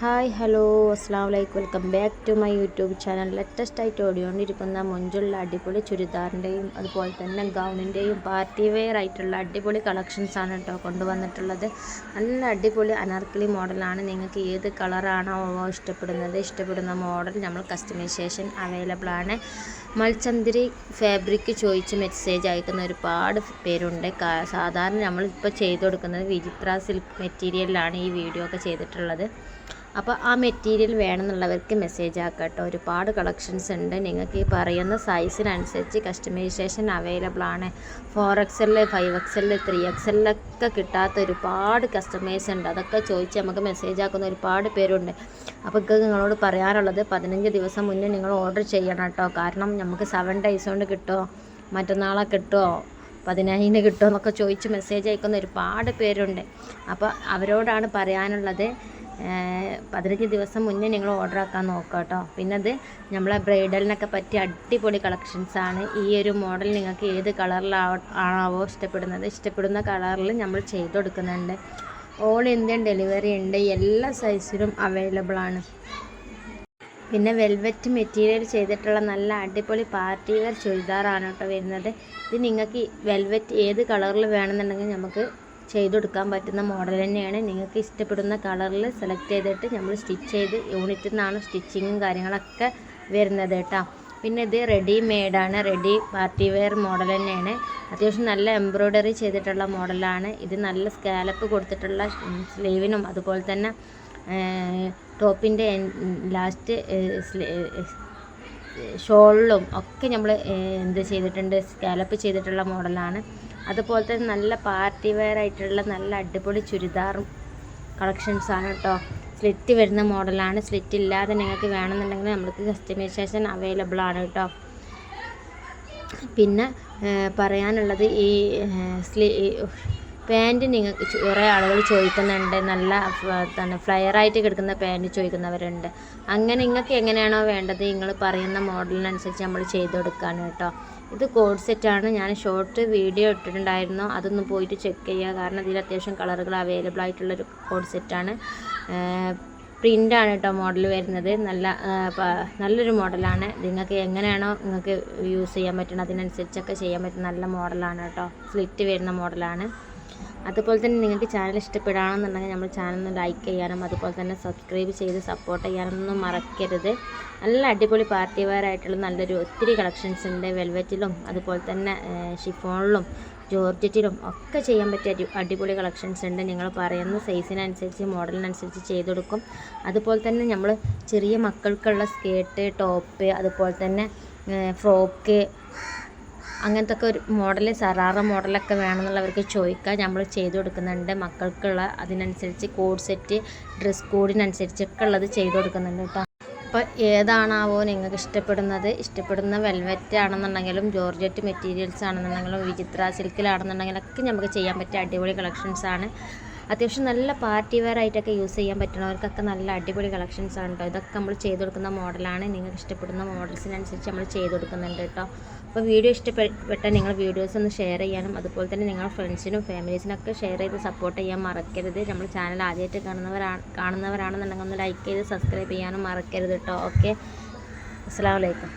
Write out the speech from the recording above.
Hi hello അസ്സാം വലൈക്കും welcome back to my YouTube channel. Latest ആയിട്ട് ഓടിക്കൊണ്ടിരിക്കുന്ന മുഞ്ചുള്ള അടിപൊളി ചുരിദാറിന്റെയും അതുപോലെ തന്നെ ഗൗണിന്റെയും പാർട്ടി വെയർ ആയിട്ടുള്ള അടിപൊളി കളക്ഷൻസാണ് കേട്ടോ കൊണ്ടുവന്നിട്ടുള്ളത്. നല്ല അടിപൊളി അനാർക്കലി മോഡലാണ്. നിങ്ങൾക്ക് ഏത് കളറാണോ ഇഷ്ടപ്പെടുന്നത് ഇഷ്ടപ്പെടുന്ന മോഡൽ നമ്മൾ കസ്റ്റമൈസേഷൻ അവൈലബിൾ ആണ്. മൽച്ചന്തിരി ഫാബ്രിക് ചോദിച്ച് മെസ്സേജ് അയക്കുന്ന ഒരുപാട് പേരുണ്ട്. സാധാരണ നമ്മളിപ്പോൾ ചെയ്തു കൊടുക്കുന്നത് വിചിത്ര സിൽക്ക് മെറ്റീരിയലിലാണ് ഈ വീഡിയോ ഒക്കെ ചെയ്തിട്ടുള്ളത്. അപ്പോൾ ആ മെറ്റീരിയൽ വേണമെന്നുള്ളവർക്ക് മെസ്സേജ് ആക്കാം കേട്ടോ ഒരുപാട് കളക്ഷൻസ് ഉണ്ട്. നിങ്ങൾക്ക് ഈ പറയുന്ന സൈസിനനുസരിച്ച് കസ്റ്റമൈസേഷൻ അവൈലബിൾ ആണ്. Four X L five X L three X എല്ലൊക്കെ കിട്ടാത്ത ഒരുപാട് കസ്റ്റമേഴ്സ് ഉണ്ട്. അതൊക്കെ ചോദിച്ച് നമുക്ക് മെസ്സേജ് ആക്കുന്ന ഒരുപാട് പേരുണ്ട്. അപ്പോൾ ഇത് നിങ്ങളോട് പറയാനുള്ളത് പതിനഞ്ച് ദിവസം മുന്നേ നിങ്ങൾ ഓർഡർ ചെയ്യണം കേട്ടോ. കാരണം നമുക്ക് സെവൻ ഡേയ്സ് കൊണ്ട് കിട്ടുമോ മറ്റന്നാളെ കിട്ടുമോ പതിനായിരം കിട്ടുമോ എന്നൊക്കെ ചോദിച്ച് മെസ്സേജ് അയക്കുന്ന ഒരുപാട് പേരുണ്ട്. അപ്പോൾ അവരോടാണ് പറയാനുള്ളത് പതിനഞ്ച് ദിവസം മുന്നേ നിങ്ങൾ ഓർഡർ ആക്കാൻ നോക്കുക കേട്ടോ പിന്നെ അത് നമ്മളെ ബ്രൈഡലിനൊക്കെ പറ്റിയ അടിപൊളി കളക്ഷൻസ് ആണ്. ഈ ഒരു മോഡൽ നിങ്ങൾക്ക് ഏത് കളറിലാണാവോ ഇഷ്ടപ്പെടുന്നത്? ഇഷ്ടപ്പെടുന്ന കളറിൽ നമ്മൾ ചെയ്ത് കൊടുക്കുന്നുണ്ട്. ഓൾ ഇന്ത്യൻ ഡെലിവറി ഉണ്ട്. എല്ലാ സൈസിലും അവൈലബിൾ ആണ്. പിന്നെ വെൽവെറ്റ് മെറ്റീരിയൽ ചെയ്തിട്ടുള്ള നല്ല അടിപൊളി പാർട്ടി വെയർ ചുരിദാറാണ് കേട്ടോ വരുന്നത്. ഇത് നിങ്ങൾക്ക് വെൽവെറ്റ് ഏത് കളറിൽ വേണമെന്നുണ്ടെങ്കിൽ നമുക്ക് ചെയ്ത് കൊടുക്കാൻ പറ്റുന്ന മോഡൽ തന്നെയാണ്. നിങ്ങൾക്ക് ഇഷ്ടപ്പെടുന്ന കളറിൽ സെലക്ട് ചെയ്തിട്ട് നമ്മൾ സ്റ്റിച്ച് ചെയ്ത് യൂണിറ്റിൽ നിന്നാണ് സ്റ്റിച്ചിങ്ങും കാര്യങ്ങളൊക്കെ വരുന്നത് കേട്ടോ. പിന്നെ ഇത് റെഡി മെയ്ഡാണ് റെഡി പാർട്ടി വെയർ മോഡൽ തന്നെയാണ്. അത്യാവശ്യം നല്ല എംബ്രോയ്ഡറി ചെയ്തിട്ടുള്ള മോഡലാണ്. ഇത് നല്ല സ്കാലപ്പ് കൊടുത്തിട്ടുള്ള സ്ലീവിനും അതുപോലെ തന്നെ ടോപ്പിന്റെ ലാസ്റ്റ് ഷോളിലും ഒക്കെ നമ്മൾ എന്ത് ചെയ്തിട്ടുണ്ട്? സ്കാലപ്പ് ചെയ്തിട്ടുള്ള മോഡലാണ്. അതുപോലെ തന്നെ നല്ല പാർട്ടി വെയർ ആയിട്ടുള്ള നല്ല അടിപൊളി ചുരിദാറും കളക്ഷൻസ് ആണ് കേട്ടോ സ്ലിറ്റ് വരുന്ന മോഡലാണ് സ്ലിറ്റ് ഇല്ലാതെ നിങ്ങൾക്ക് വേണമെന്നുണ്ടെങ്കിൽ നമ്മൾക്ക് കസ്റ്റമൈസേഷൻ അവൈലബിൾ ആണ് കേട്ടോ പിന്നെ പറയാനുള്ളത് ഈ സ്ലീ പാന്റ് നിങ്ങൾക്ക് കുറേ ആളുകൾ ചോദിക്കുന്നുണ്ട്. നല്ല എന്താണ് ഫ്ലയറായിട്ട് കിടക്കുന്ന പാന്റ് ചോദിക്കുന്നവരുണ്ട്. അങ്ങനെ നിങ്ങൾക്ക് എങ്ങനെയാണോ വേണ്ടത്? നിങ്ങൾ പറയുന്ന മോഡലിനനുസരിച്ച് നമ്മൾ ചെയ്ത് കൊടുക്കുകയാണ് കേട്ടോ. ഇത് കോഡ് സെറ്റാണ്. ഞാൻ ഷോർട്ട് വീഡിയോ ഇട്ടിട്ടുണ്ടായിരുന്നു. അതൊന്ന് പോയിട്ട് ചെക്ക് ചെയ്യുക കാരണം ഇതിൽ അത്യാവശ്യം കളറുകൾ അവൈലബിൾ ആയിട്ടുള്ളൊരു കോഡ് സെറ്റാണ്. പ്രിന്റാണ് കേട്ടോ മോഡൽ വരുന്നത്. നല്ല നല്ലൊരു മോഡലാണ്. നിങ്ങൾക്ക് എങ്ങനെയാണോ നിങ്ങൾക്ക് യൂസ് ചെയ്യാൻ പറ്റുന്നത് അതിനനുസരിച്ചൊക്കെ ചെയ്യാൻ പറ്റുന്ന നല്ല മോഡലാണ് കേട്ടോ. സ്ലിറ്റ് വരുന്ന മോഡലാണ്. അതുപോലെ തന്നെ നിങ്ങൾക്ക് ചാനൽ ഇഷ്ടപ്പെടുകയാണെന്നുണ്ടെങ്കിൽ നമ്മൾ ചാനൽ ലൈക്ക് ചെയ്യാനും അതുപോലെ തന്നെ സബ്സ്ക്രൈബ് ചെയ്ത് സപ്പോർട്ട് ചെയ്യാനൊന്നും മറക്കരുത്. നല്ല അടിപൊളി പാർട്ടി വെയർ ആയിട്ടുള്ള നല്ലൊരു ഒത്തിരി കളക്ഷൻസ് ഉണ്ട്. വെൽവെറ്റിലും അതുപോലെ തന്നെ ഷിഫോണിലും ജോർജറ്റിലും ഒക്കെ ചെയ്യാൻ പറ്റിയ അടി അടിപൊളി കളക്ഷൻസ് ഉണ്ട്. നിങ്ങൾ പറയുന്ന സൈസിനനുസരിച്ച് മോഡലിനനുസരിച്ച് ചെയ്ത് കൊടുക്കും. അതുപോലെ തന്നെ നമ്മൾ ചെറിയ മക്കൾക്കുള്ള സ്കേർട്ട് ടോപ്പ് അതുപോലെ തന്നെ ഫ്രോക്ക് അങ്ങനത്തെ ഒക്കെ ഒരു മോഡൽ സറാറ മോഡലൊക്കെ വേണമെന്നുള്ളവർക്ക് ചോദിക്കുക നമ്മൾ ചെയ്തു കൊടുക്കുന്നുണ്ട്. മക്കൾക്കുള്ള അതിനനുസരിച്ച് കോഡ് സെറ്റ് ഡ്രസ് കോഡിനനുസരിച്ചൊക്കെ ഉള്ളത് ചെയ്ത് കൊടുക്കുന്നുണ്ട് കേട്ടോ. അപ്പോൾ ഏതാണാവോ നിങ്ങൾക്ക് ഇഷ്ടപ്പെടുന്നത്. ഇഷ്ടപ്പെടുന്ന വെൽവെറ്റ് ആണെന്നുണ്ടെങ്കിലും ജോർജറ്റ് മെറ്റീരിയൽസ് ആണെന്നുണ്ടെങ്കിലും വിചിത്ര സിൽക്കിലാണെന്നുണ്ടെങ്കിലൊക്കെ നമുക്ക് ചെയ്യാൻ പറ്റിയ അടിപൊളി കളക്ഷൻസ് ആണ്. അത്യാവശ്യം നല്ല പാർട്ടി വെയർ ആയിട്ടൊക്കെ യൂസ് ചെയ്യാൻ പറ്റുന്നവർക്കൊക്കെ നല്ല അടിപൊളി കളക്ഷൻസ് ആണ് കേട്ടോ. ഇതൊക്കെ നമ്മൾ ചെയ്ത് കൊടുക്കുന്ന മോഡലാണ് നിങ്ങൾക്ക് ഇഷ്ടപ്പെടുന്ന മോഡൽസിനനുസരിച്ച് നമ്മൾ ചെയ്ത് കൊടുക്കുന്നുണ്ട് കേട്ടോ. അപ്പോൾ വീഡിയോ ഇഷ്ടപ്പെട്ട നിങ്ങൾ വീഡിയോസ് ഒന്ന് ഷെയർ ചെയ്യാനും അതുപോലെ തന്നെ നിങ്ങളുടെ ഫ്രണ്ട്സിനും ഫാമിലീസിനൊക്കെ ഷെയർ ചെയ്ത് സപ്പോർട്ട് ചെയ്യാൻ മറക്കരുത്. നമ്മൾ ചാനൽ ആദ്യമായിട്ട് കാണുന്നവരാണ് കാണുന്നവരാണെന്നുണ്ടെങ്കിൽ ഒന്ന് ലൈക്ക് ചെയ്ത് സബ്സ്ക്രൈബ് ചെയ്യാനും മറക്കരുത് കേട്ടോ ഓക്കെ അസ്സാം വലൈക്കും